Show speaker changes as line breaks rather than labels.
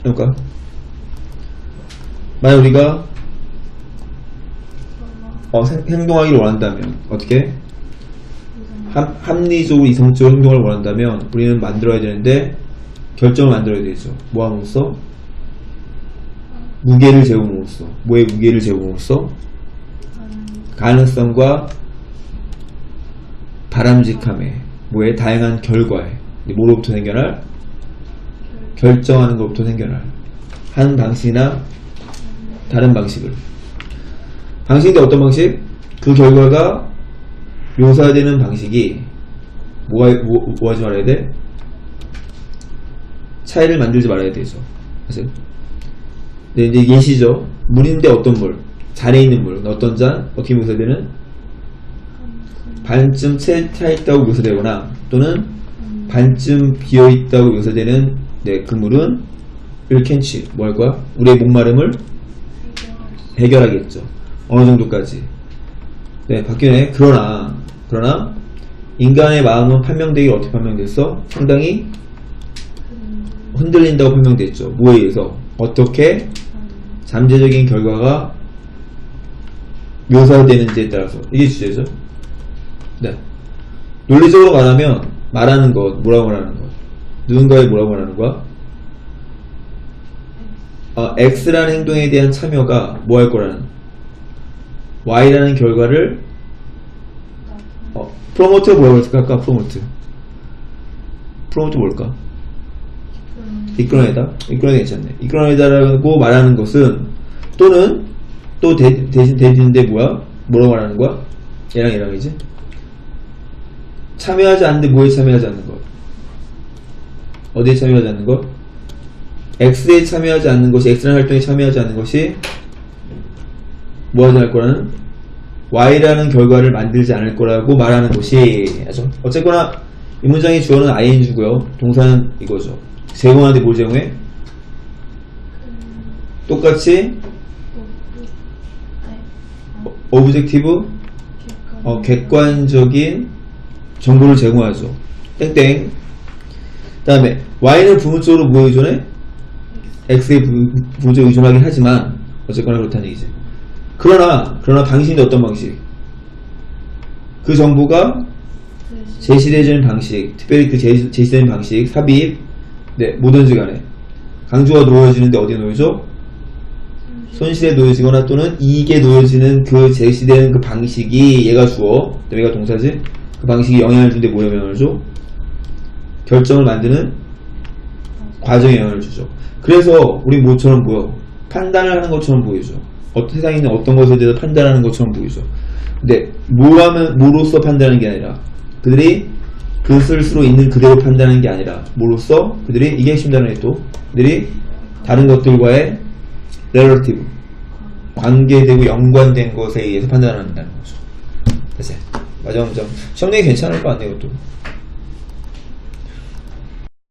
해볼까? 만약 우리가 어, 생- 행동하기를 원한다면 어떻게? 합, 합리적으로 이성적으로 행동을 원한다면 우리는 만들어야 되는데 결정을 만들어야 되죠. 뭐 함으로써? 무게를 제공으로써 뭐의 무게를 제공으로써? 가능성과 바람직함에 뭐의 다양한 결과에 뭐로부터 생겨날? 결정하는 것부터 생겨날 한 방식이나 다른 방식을 방식인데 어떤 방식? 그 결과가 묘사되는 방식이 뭐가, 뭐, 뭐 하지 말아야 돼? 차이를 만들지 말아야 되죠. 그죠? 네, 이제 예시죠. 물인데 어떤 물? 잔에 있는 물. 어떤 잔? 어떻게 묘사되는? 반쯤 채 차 있다고 묘사되거나 또는 반쯤 비어 있다고 묘사되는 네, 그 물은 할 거야? 우리의 목마름을 해결하겠죠. 어느 정도까지. 네, 바뀌네. 그러나, 그러나, 인간의 마음은 판명되기 어떻게 판명됐어? 상당히 흔들린다고 판명됐죠. 뭐에 의해서? 어떻게 잠재적인 결과가 묘사되는지에 따라서. 이게 주제죠. 네. 논리적으로 말하면, 말하는 것, 뭐라고 말하는 것? 누군가의 뭐라고 말하는 거야? 어, X라는 행동에 대한 참여가 뭐 할 거라는 Y라는 결과를 어, 프로모트가 뭐라고 했을까? 아까 프로모트 프로모트 뭘까? 이끌어내다? 이끌어내다 괜찮네 이끌어내다라고 말하는 것은 또는 또 대, 대신 대신인데 뭐야? 뭐라고 말하는 거야? 얘랑 얘랑이지? 참여하지 않는데 뭐에 참여하지 않는 것? 어디에 참여하지 않는 것? X에 참여하지 않는 것이 X라는 활동에 참여하지 않는 것이 뭐 하지 않을 거라는 Y라는 결과를 만들지 않을 거라고 말하는 것이. 어쨌거나 이 문장의 주어는 ing고요. 동사는 이거죠. 제공하는데 뭘 제공해? 똑같이 오브젝티브 어, 객관적인 정보를 제공하죠. 땡땡. 그 다음에 Y는 부분적으로 뭐 의존해? X에 부- 부분적으로 의존하긴 하지만 어쨌거나 그렇다는 얘기지. 그러나 그러나 방식인데 어떤 방식? 그 정보가 제시되는 방식, 특별히 그 제시, 제시되는 방식, 삽입, 네 뭐든지 간에 강조가 놓여지는데 어디에 놓여져? 손실에 놓여지거나 또는 이익에 놓여지는 그 제시되는 그 방식이 얘가 주어, 그다음에 얘가 동사지. 그 방식이 영향을 주는데 뭐 영향을 줘? 결정을 만드는 과정에 영향을 주죠. 그래서 우리 뭐처럼 보여? 판단을 하는 것처럼 보이죠. 어, 세상에 있는 어떤 것에 대해서 판단하는 것처럼 보이죠. 근데 뭐 하면 뭐로서 판단하는 게 아니라 그들이 그 스스로 있는 그대로 판단하는 게 아니라 뭐로서 그들이 이게 단어에 또 그들이 다른 것들과의 relative 관계되고 연관된 것에 의해서 판단한다는 거죠. 됐어요. 마지막 문장. 시험 내기 괜찮을 거 같네요, 이것도.